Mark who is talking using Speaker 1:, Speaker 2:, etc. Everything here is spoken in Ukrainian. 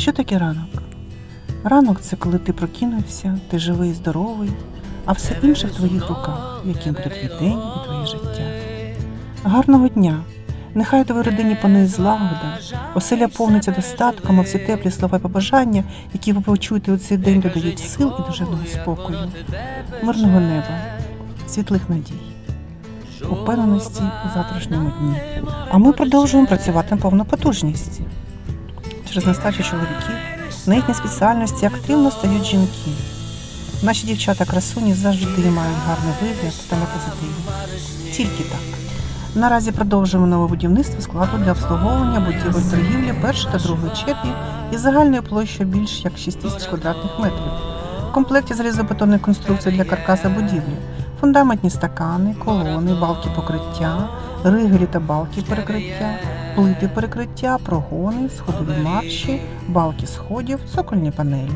Speaker 1: Що таке ранок? Ранок це коли ти прокинувся, ти живий і здоровий, а все інше в твоїх руках, яким буде твій день і твоє життя. Гарного дня! Нехай твоїй родині панує злагода, оселя повниться достатком, а всі теплі слова і побажання, які ви почуєте у цей день, додають сил і душевного спокою, мирного неба, світлих надій, упевненості у завтрашньому дні. А ми продовжуємо працювати на повну потужність. Через нестачу чоловіків на їхній спеціальності активно стають жінки. Наші дівчата красуні завжди мають гарний вигляд та на позитиві. Тільки так. Наразі продовжуємо нове будівництво складу для обслуговування будівель торгівлі першої та другої черги із загальною площею більш як 6 тисяч квадратних метрів. В комплекті залізобетонної конструкції для каркаса будівлі, фундаментні стакани, колони, балки покриття, ригелі та балки перекриття, плити перекриття, прогони, сходові марші, балки сходів, цокольні панелі.